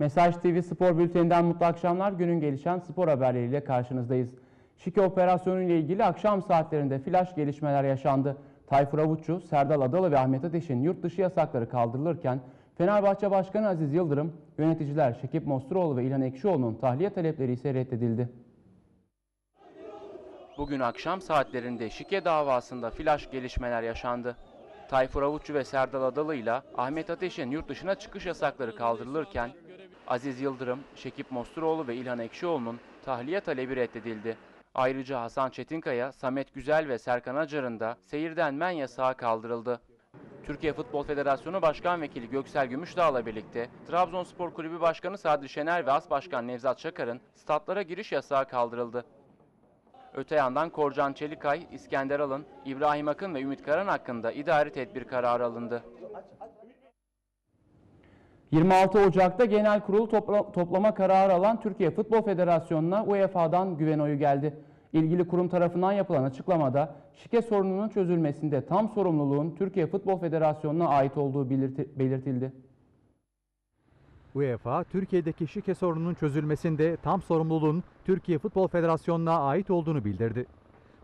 Mesaj TV Spor Bülteni'nden mutlu akşamlar. Günün gelişen spor haberleriyle karşınızdayız. Şike operasyonu ile ilgili akşam saatlerinde flash gelişmeler yaşandı. Tayfur Avuççu, Serdal Adalı ve Ahmet Ateş'in yurt dışı yasakları kaldırılırken Fenerbahçe Başkanı Aziz Yıldırım, yöneticiler Şekip Mosturoğlu ve İlhan Ekşioğlu'nun tahliye talepleri ise reddedildi. Bugün akşam saatlerinde şike davasında flash gelişmeler yaşandı. Tayfur Avuççu ve Serdal Adalı ile Ahmet Ateş'in yurt dışına çıkış yasakları kaldırılırken Aziz Yıldırım, Şekip Mosturoğlu ve İlhan Ekşioğlu'nun tahliye talebi reddedildi. Ayrıca Hasan Çetinkaya, Samet Güzel ve Serkan Acar'ın da seyirden men yasağı kaldırıldı. Türkiye Futbol Federasyonu Başkan Vekili Göksel Gümüşdağ'la birlikte Trabzonspor Kulübü Başkanı Sadri Şener ve As Başkan Nevzat Çakar'ın statlara giriş yasağı kaldırıldı. Öte yandan Korcan Çelikay, İskender Alın, İbrahim Akın ve Ümit Karan hakkında idari tedbir kararı alındı. 26 Ocak'ta genel kurul topla- toplama kararı alan Türkiye Futbol Federasyonu'na UEFA'dan güven oyu geldi. İlgili kurum tarafından yapılan açıklamada şike sorununun çözülmesinde tam sorumluluğun Türkiye Futbol Federasyonu'na ait olduğu belirti- belirtildi. UEFA, Türkiye'deki şike sorununun çözülmesinde tam sorumluluğun Türkiye Futbol Federasyonu'na ait olduğunu bildirdi.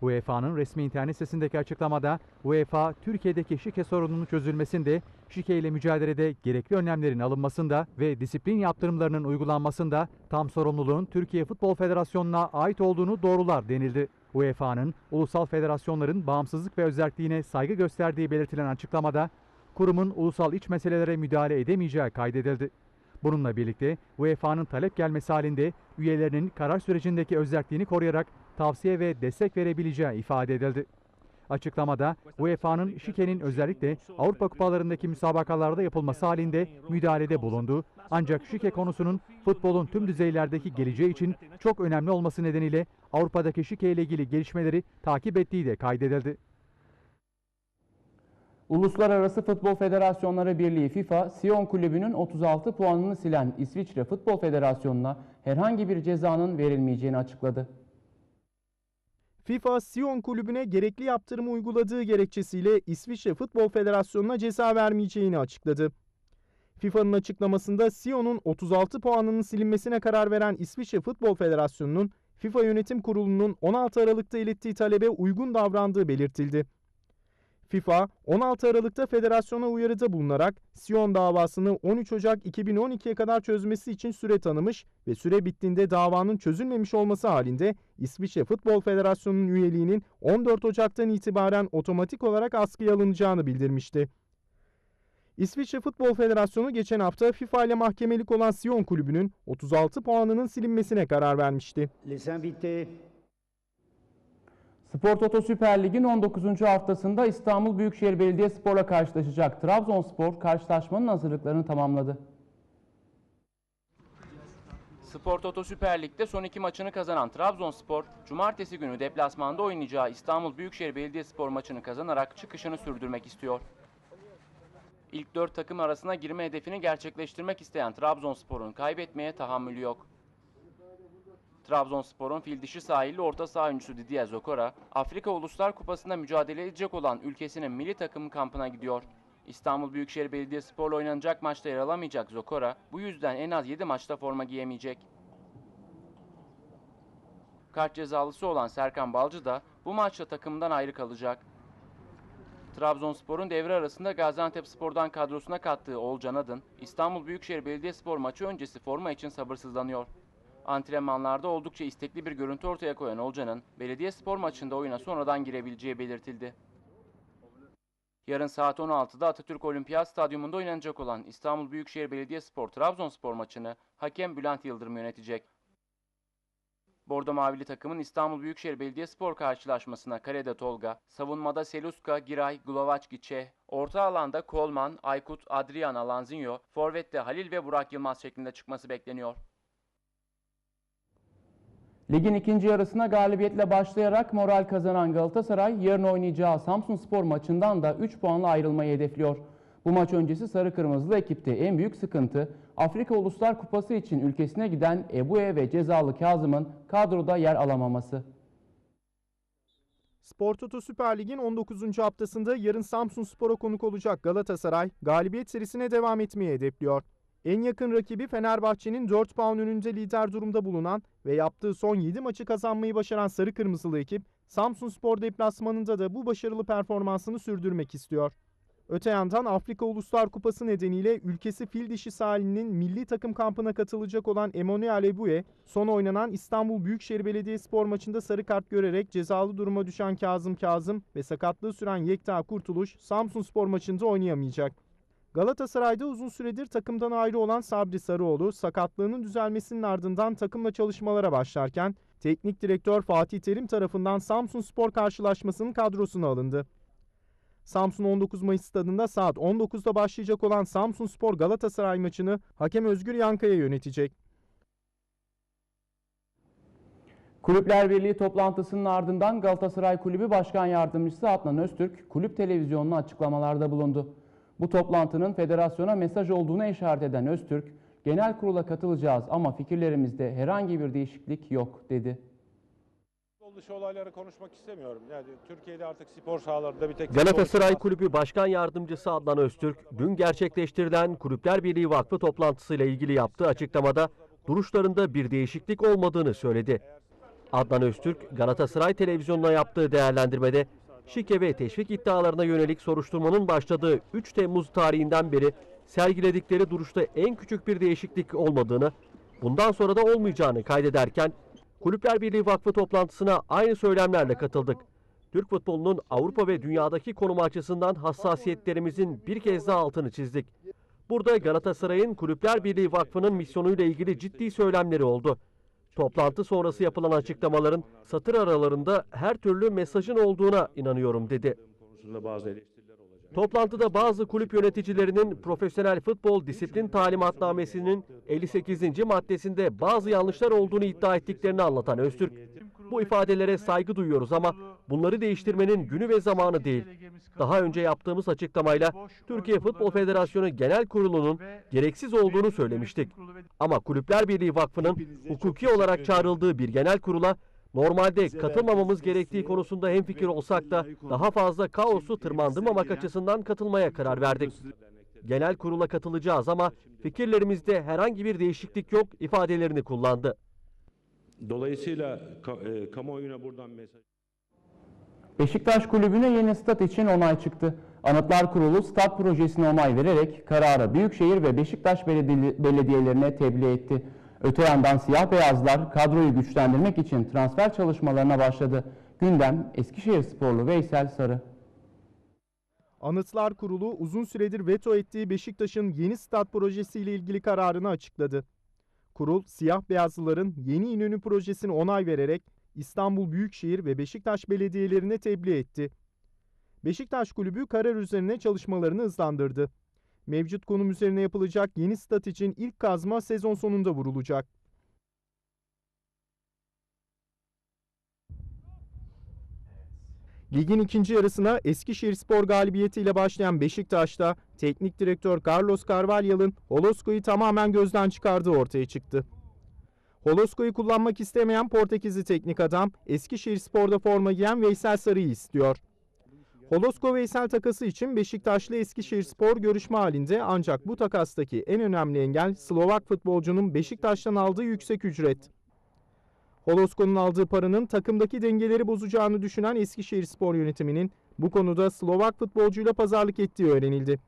UEFA'nın resmi internet sitesindeki açıklamada UEFA, Türkiye'deki şike sorununun çözülmesinde, şike ile mücadelede gerekli önlemlerin alınmasında ve disiplin yaptırımlarının uygulanmasında tam sorumluluğun Türkiye Futbol Federasyonu'na ait olduğunu doğrular denildi. UEFA'nın ulusal federasyonların bağımsızlık ve özelliğine saygı gösterdiği belirtilen açıklamada, kurumun ulusal iç meselelere müdahale edemeyeceği kaydedildi. Bununla birlikte UEFA'nın talep gelmesi halinde üyelerinin karar sürecindeki özelliğini koruyarak tavsiye ve destek verebileceği ifade edildi. Açıklamada UEFA'nın şikenin özellikle Avrupa kupalarındaki müsabakalarda yapılması halinde müdahalede bulundu. Ancak şike konusunun futbolun tüm düzeylerdeki geleceği için çok önemli olması nedeniyle Avrupa'daki şike ile ilgili gelişmeleri takip ettiği de kaydedildi. Uluslararası Futbol Federasyonları Birliği FIFA, Sion Kulübü'nün 36 puanını silen İsviçre Futbol Federasyonu'na herhangi bir cezanın verilmeyeceğini açıkladı. FIFA, Sion kulübüne gerekli yaptırımı uyguladığı gerekçesiyle İsviçre Futbol Federasyonu'na ceza vermeyeceğini açıkladı. FIFA'nın açıklamasında Sion'un 36 puanının silinmesine karar veren İsviçre Futbol Federasyonu'nun FIFA Yönetim Kurulu'nun 16 Aralık'ta ilettiği talebe uygun davrandığı belirtildi. FIFA, 16 Aralık'ta federasyona uyarıda bulunarak Sion davasını 13 Ocak 2012'ye kadar çözmesi için süre tanımış ve süre bittiğinde davanın çözülmemiş olması halinde İsviçre Futbol Federasyonu'nun üyeliğinin 14 Ocak'tan itibaren otomatik olarak askıya alınacağını bildirmişti. İsviçre Futbol Federasyonu geçen hafta FIFA ile mahkemelik olan Sion kulübünün 36 puanının silinmesine karar vermişti. Les invités Spor Toto Süper Lig'in 19. haftasında İstanbul Büyükşehir Belediyespor'la karşılaşacak Trabzonspor karşılaşmanın hazırlıklarını tamamladı. Spor Toto Süper Lig'de son iki maçını kazanan Trabzonspor, cumartesi günü deplasmanda oynayacağı İstanbul Büyükşehir Belediyespor maçını kazanarak çıkışını sürdürmek istiyor. İlk dört takım arasına girme hedefini gerçekleştirmek isteyen Trabzonspor'un kaybetmeye tahammülü yok. Trabzonspor'un fil dişi sahilli orta saha oyuncusu Didier Zokora, Afrika Uluslar Kupası'nda mücadele edecek olan ülkesinin milli takımı kampına gidiyor. İstanbul Büyükşehir Belediyespor'la oynanacak maçta yer alamayacak Zokora, bu yüzden en az 7 maçta forma giyemeyecek. Kart cezalısı olan Serkan Balcı da bu maçta takımdan ayrı kalacak. Trabzonspor'un devre arasında Gaziantepspor'dan kadrosuna kattığı Oğulcan Adın, İstanbul Büyükşehir Belediyespor maçı öncesi forma için sabırsızlanıyor. Antrenmanlarda oldukça istekli bir görüntü ortaya koyan Olcan'ın belediye spor maçında oyuna sonradan girebileceği belirtildi. Yarın saat 16'da Atatürk Olimpiyat Stadyumunda oynanacak olan İstanbul Büyükşehir Belediyespor Trabzonspor maçını hakem Bülent Yıldırım yönetecek. Bordo Mavili takımın İstanbul Büyükşehir Belediyespor karşılaşmasına kalede Tolga, savunmada Seluska, Giray, Glovaçki, Çeh, orta alanda Kolman, Aykut, Adrian Alanzinho, forvette Halil ve Burak Yılmaz şeklinde çıkması bekleniyor. Ligin ikinci yarısına galibiyetle başlayarak moral kazanan Galatasaray yarın oynayacağı Samsunspor maçından da 3 puanla ayrılmayı hedefliyor. Bu maç öncesi sarı kırmızılı ekipte en büyük sıkıntı Afrika Uluslar Kupası için ülkesine giden Ebuye ve cezalı Kazım'ın kadroda yer alamaması. Spor Toto Süper Lig'in 19. haftasında yarın Samsun Spor'a konuk olacak Galatasaray galibiyet serisine devam etmeyi hedefliyor. En yakın rakibi Fenerbahçe'nin 4 puan önünde lider durumda bulunan ve yaptığı son 7 maçı kazanmayı başaran Sarı Kırmızılı ekip, Samsun Spor deplasmanında da bu başarılı performansını sürdürmek istiyor. Öte yandan Afrika Uluslar Kupası nedeniyle ülkesi fil dişi sahilinin milli takım kampına katılacak olan Emmanuel Eboué, son oynanan İstanbul Büyükşehir Belediyespor maçında sarı kart görerek cezalı duruma düşen Kazım Kazım ve sakatlığı süren Yekta Kurtuluş Samsun Spor maçında oynayamayacak. Galatasaray'da uzun süredir takımdan ayrı olan Sabri Sarıoğlu sakatlığının düzelmesinin ardından takımla çalışmalara başlarken teknik direktör Fatih Terim tarafından Samsun Spor karşılaşmasının kadrosuna alındı. Samsun 19 Mayıs stadında saat 19'da başlayacak olan Samsun Spor Galatasaray maçını hakem Özgür Yankaya yönetecek. Kulüpler Birliği toplantısının ardından Galatasaray Kulübü Başkan Yardımcısı Adnan Öztürk kulüp televizyonuna açıklamalarda bulundu. Bu toplantının federasyona mesaj olduğuna işaret eden Öztürk, genel kurula katılacağız ama fikirlerimizde herhangi bir değişiklik yok dedi. Futbol dışı olayları konuşmak istemiyorum. Yani Türkiye'de artık spor sahalarında bir tek Galatasaray futbol- Kulübü Başkan Yardımcısı Adnan Öztürk, dün gerçekleştirilen Kulüpler Birliği Vakfı toplantısıyla ilgili yaptığı açıklamada duruşlarında bir değişiklik olmadığını söyledi. Adnan Öztürk, Galatasaray televizyonuna yaptığı değerlendirmede şike ve teşvik iddialarına yönelik soruşturmanın başladığı 3 Temmuz tarihinden beri sergiledikleri duruşta en küçük bir değişiklik olmadığını, bundan sonra da olmayacağını kaydederken Kulüpler Birliği Vakfı toplantısına aynı söylemlerle katıldık. Türk futbolunun Avrupa ve dünyadaki konumu açısından hassasiyetlerimizin bir kez daha altını çizdik. Burada Galatasaray'ın Kulüpler Birliği Vakfı'nın misyonuyla ilgili ciddi söylemleri oldu. Toplantı sonrası yapılan açıklamaların satır aralarında her türlü mesajın olduğuna inanıyorum dedi. Toplantıda bazı kulüp yöneticilerinin profesyonel futbol disiplin talimatnamesinin 58. maddesinde bazı yanlışlar olduğunu iddia ettiklerini anlatan Öztürk, bu ifadelere saygı duyuyoruz ama bunları değiştirmenin günü ve zamanı değil. Daha önce yaptığımız açıklamayla Türkiye Futbol Federasyonu Genel Kurulu'nun gereksiz olduğunu söylemiştik. Ama Kulüpler Birliği Vakfı'nın hukuki olarak çağrıldığı bir genel kurula normalde katılmamamız gerektiği konusunda hemfikir olsak da daha fazla kaosu tırmandırmamak açısından katılmaya karar verdik. Genel kurula katılacağız ama fikirlerimizde herhangi bir değişiklik yok ifadelerini kullandı. Dolayısıyla ka- e, kamuoyuna buradan mesaj Beşiktaş Kulübü'ne yeni stat için onay çıktı. Anıtlar Kurulu stat projesine onay vererek kararı Büyükşehir ve Beşiktaş beledi- belediyelerine tebliğ etti. Öte yandan siyah beyazlar kadroyu güçlendirmek için transfer çalışmalarına başladı. Gündem Eskişehir sporlu Veysel Sarı. Anıtlar Kurulu uzun süredir veto ettiği Beşiktaş'ın yeni stat projesiyle ilgili kararını açıkladı. Kurul, siyah beyazlıların yeni İnönü projesine onay vererek İstanbul Büyükşehir ve Beşiktaş belediyelerine tebliğ etti. Beşiktaş Kulübü karar üzerine çalışmalarını hızlandırdı. Mevcut konum üzerine yapılacak yeni stat için ilk kazma sezon sonunda vurulacak. Ligin ikinci yarısına Eskişehirspor galibiyetiyle başlayan Beşiktaş'ta teknik direktör Carlos Carvalhal'ın Holosko'yu tamamen gözden çıkardığı ortaya çıktı. Holosko'yu kullanmak istemeyen Portekizli teknik adam Eskişehirspor'da forma giyen Veysel Sarı'yı istiyor. Holosko Veysel takası için Beşiktaşlı Eskişehirspor görüşme halinde ancak bu takastaki en önemli engel Slovak futbolcunun Beşiktaş'tan aldığı yüksek ücret. Holosko'nun aldığı paranın takımdaki dengeleri bozacağını düşünen Eskişehirspor yönetiminin bu konuda Slovak futbolcuyla pazarlık ettiği öğrenildi.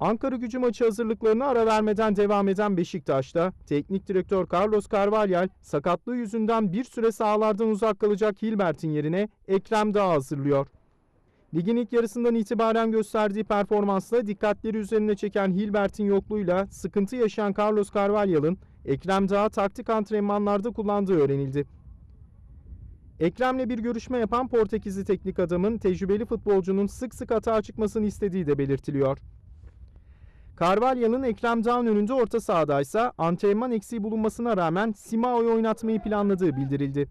Ankara gücü maçı hazırlıklarına ara vermeden devam eden Beşiktaş'ta teknik direktör Carlos Carvalhal sakatlığı yüzünden bir süre sahalardan uzak kalacak Hilbert'in yerine Ekrem Dağ hazırlıyor. Ligin ilk yarısından itibaren gösterdiği performansla dikkatleri üzerine çeken Hilbert'in yokluğuyla sıkıntı yaşayan Carlos Carvalhal'ın Ekrem Dağ taktik antrenmanlarda kullandığı öğrenildi. Ekrem'le bir görüşme yapan Portekizli teknik adamın tecrübeli futbolcunun sık sık hata çıkmasını istediği de belirtiliyor. Carvalhal'ın Ekrem Dağ'ın önünde orta sahadaysa antrenman eksiği bulunmasına rağmen Simao'yu oynatmayı planladığı bildirildi.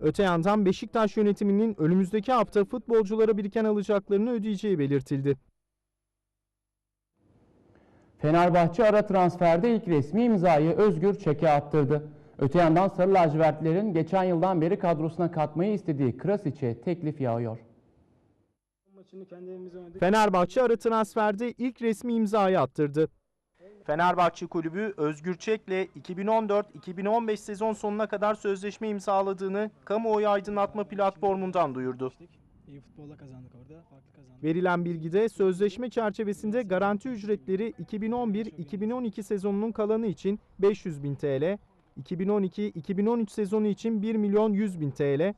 Öte yandan Beşiktaş yönetiminin önümüzdeki hafta futbolculara biriken alacaklarını ödeyeceği belirtildi. Fenerbahçe ara transferde ilk resmi imzayı Özgür Çek'e attırdı. Öte yandan Sarı lacivertlerin geçen yıldan beri kadrosuna katmayı istediği Krasiç'e teklif yağıyor. Maçını kendi oynadık. Fenerbahçe ara transferde ilk resmi imzayı attırdı. Fenerbahçe Kulübü Özgür Çek'le 2014-2015 sezon sonuna kadar sözleşme imzaladığını kamuoyu aydınlatma platformundan duyurdu. İyi futbolla kazandık orada. Farklı kazandık. Verilen bilgide sözleşme çerçevesinde garanti ücretleri 2011-2012 sezonunun kalanı için 500 bin TL, 2012-2013 sezonu için 1 milyon 100 bin TL,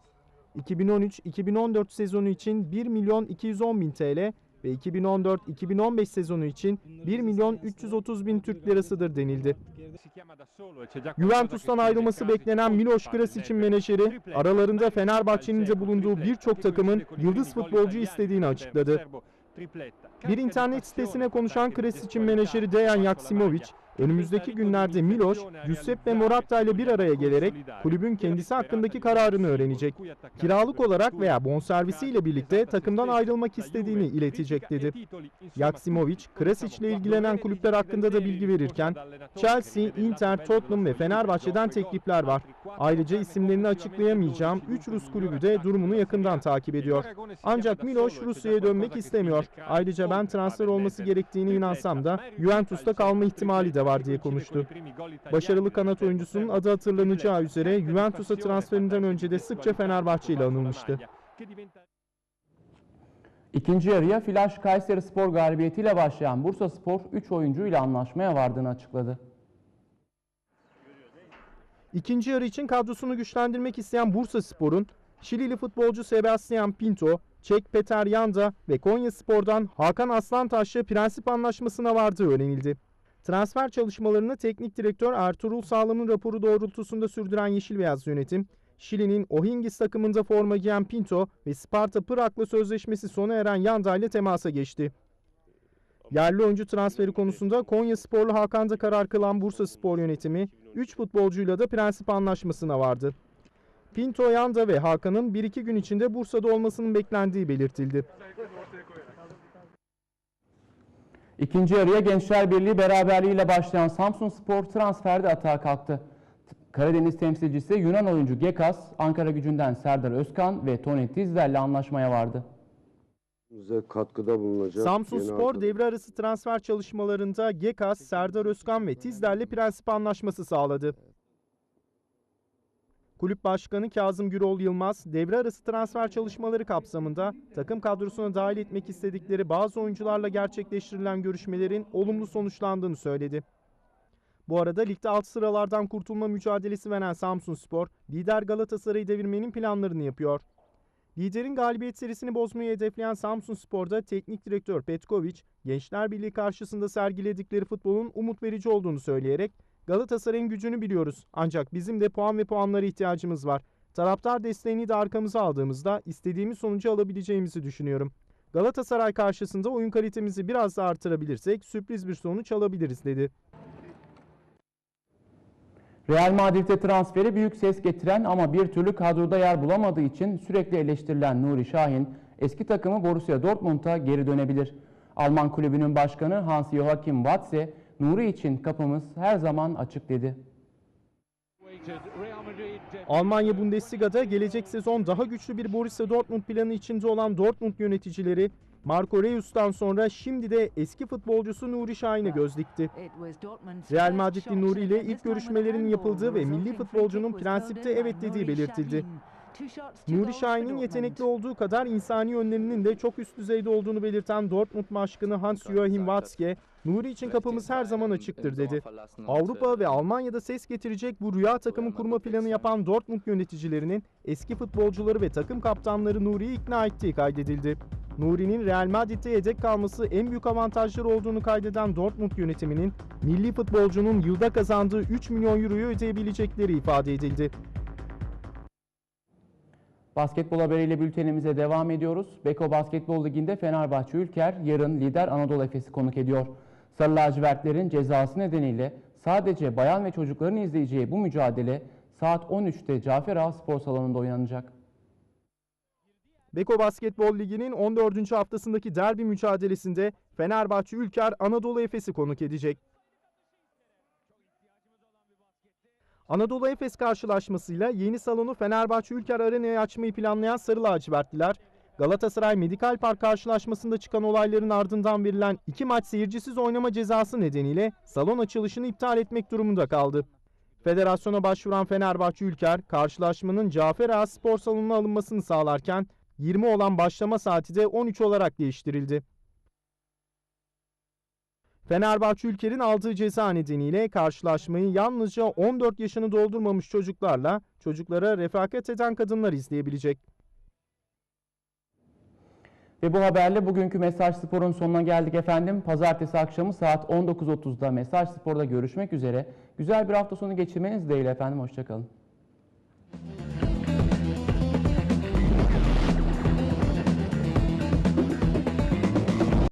2013-2014 sezonu için 1 milyon 210 bin TL ve 2014-2015 sezonu için 1 milyon 330 bin Türk lirasıdır denildi. Juventus'tan ayrılması beklenen Miloš Krasic'in menajeri aralarında Fenerbahçe'nin de bulunduğu birçok takımın yıldız futbolcu istediğini açıkladı. Bir internet sitesine konuşan Krasic'in menajeri Dejan Yaksimovic, önümüzdeki günlerde Miloš, Giuseppe Moratta ile bir araya gelerek kulübün kendisi hakkındaki kararını öğrenecek. Kiralık olarak veya bonservisiyle birlikte takımdan ayrılmak istediğini iletecek dedi. Yaksimovic, Krasic ile ilgilenen kulüpler hakkında da bilgi verirken, Chelsea, Inter, Tottenham ve Fenerbahçe'den teklifler var. Ayrıca isimlerini açıklayamayacağım 3 Rus kulübü de durumunu yakından takip ediyor. Ancak Miloš Rusya'ya dönmek istemiyor. Ayrıca ben transfer olması gerektiğine inansam da Juventus'ta kalma ihtimali de var diye konuştu. Başarılı kanat oyuncusunun adı hatırlanacağı üzere Juventus'a transferinden önce de sıkça Fenerbahçe ile anılmıştı. İkinci yarıya Flash Kayseri Spor galibiyetiyle başlayan Bursa Spor 3 oyuncuyla anlaşmaya vardığını açıkladı. İkinci yarı için kadrosunu güçlendirmek isteyen Bursa Spor'un Şilili futbolcu Sebastian Pinto, Çek Peter Yanda ve Konya Spor'dan Hakan Aslantaş'la prensip anlaşmasına vardığı öğrenildi. Transfer çalışmalarını teknik direktör Ertuğrul Sağlam'ın raporu doğrultusunda sürdüren Yeşil Beyaz yönetim, Şili'nin O'Higgins takımında forma giyen Pinto ve Sparta Prag'la sözleşmesi sona eren Yanda ile temasa geçti. Yerli oyuncu transferi konusunda Konya Sporlu Hakan'da karar kılan Bursa Spor yönetimi 3 futbolcuyla da prensip anlaşmasına vardı. Pinto Yanda ve Hakan'ın 1-2 gün içinde Bursa'da olmasının beklendiği belirtildi. İkinci yarıya Gençler Birliği beraberliğiyle başlayan Samsun Spor transferde atağa kalktı. Karadeniz temsilcisi Yunan oyuncu Gekas, Ankara gücünden Serdar Özkan ve Tony Tizler'le anlaşmaya vardı. bize katkıda bulunacak. Samsun Spor devre arası transfer çalışmalarında Gekas, Serdar Özkan ve Tizler'le prensip anlaşması sağladı. Kulüp Başkanı Kazım Gürol Yılmaz, devre arası transfer çalışmaları kapsamında takım kadrosuna dahil etmek istedikleri bazı oyuncularla gerçekleştirilen görüşmelerin olumlu sonuçlandığını söyledi. Bu arada ligde alt sıralardan kurtulma mücadelesi veren Samsun Spor, lider Galatasaray'ı devirmenin planlarını yapıyor. Liderin galibiyet serisini bozmayı hedefleyen Samsun Spor'da teknik direktör Petkovic, Gençler Birliği karşısında sergiledikleri futbolun umut verici olduğunu söyleyerek Galatasaray'ın gücünü biliyoruz ancak bizim de puan ve puanlara ihtiyacımız var. Taraftar desteğini de arkamıza aldığımızda istediğimiz sonucu alabileceğimizi düşünüyorum. Galatasaray karşısında oyun kalitemizi biraz da artırabilirsek sürpriz bir sonuç alabiliriz dedi. Real Madrid'e transferi büyük ses getiren ama bir türlü kadroda yer bulamadığı için sürekli eleştirilen Nuri Şahin, eski takımı Borussia Dortmund'a geri dönebilir. Alman kulübünün başkanı Hans-Joachim Watzke, Nuri için kapımız her zaman açık dedi. Almanya Bundesliga'da gelecek sezon daha güçlü bir Borussia Dortmund planı içinde olan Dortmund yöneticileri Marco Reus'tan sonra şimdi de eski futbolcusu Nuri Şahin'e göz dikti. Real Madrid'li Nuri ile ilk görüşmelerin yapıldığı ve milli futbolcunun prensipte evet dediği belirtildi. Nuri Şahin'in yetenekli olduğu kadar insani yönlerinin de çok üst düzeyde olduğunu belirten Dortmund başkanı Hans-Joachim Watzke, Nuri için kapımız her zaman açıktır dedi. Avrupa ve Almanya'da ses getirecek bu rüya takımı kurma planı yapan Dortmund yöneticilerinin eski futbolcuları ve takım kaptanları Nuri'yi ikna ettiği kaydedildi. Nuri'nin Real Madrid'de yedek kalması en büyük avantajları olduğunu kaydeden Dortmund yönetiminin milli futbolcunun yılda kazandığı 3 milyon euroyu ödeyebilecekleri ifade edildi. Basketbol haberiyle bültenimize devam ediyoruz. Beko Basketbol Ligi'nde Fenerbahçe Ülker yarın lider Anadolu Efes'i konuk ediyor. Sarı lacivertlerin cezası nedeniyle sadece bayan ve çocukların izleyeceği bu mücadele saat 13'te Cafer Ağa Spor Salonu'nda oynanacak. Beko Basketbol Ligi'nin 14. haftasındaki derbi mücadelesinde Fenerbahçe Ülker Anadolu Efes'i konuk edecek. Anadolu Efes karşılaşmasıyla yeni salonu Fenerbahçe Ülker Arena'ya açmayı planlayan Sarı Lacivertliler, Galatasaray Medikal Park karşılaşmasında çıkan olayların ardından verilen iki maç seyircisiz oynama cezası nedeniyle salon açılışını iptal etmek durumunda kaldı. Federasyona başvuran Fenerbahçe Ülker, karşılaşmanın Cafer Ağa Spor Salonu'na alınmasını sağlarken 20 olan başlama saati de 13 olarak değiştirildi. Fenerbahçe Ülker'in aldığı ceza nedeniyle karşılaşmayı yalnızca 14 yaşını doldurmamış çocuklarla çocuklara refakat eden kadınlar izleyebilecek. Ve bu haberle bugünkü Mesaj Spor'un sonuna geldik efendim. Pazartesi akşamı saat 19.30'da Mesaj Spor'da görüşmek üzere. Güzel bir hafta sonu geçirmeniz dileğiyle efendim. Hoşçakalın.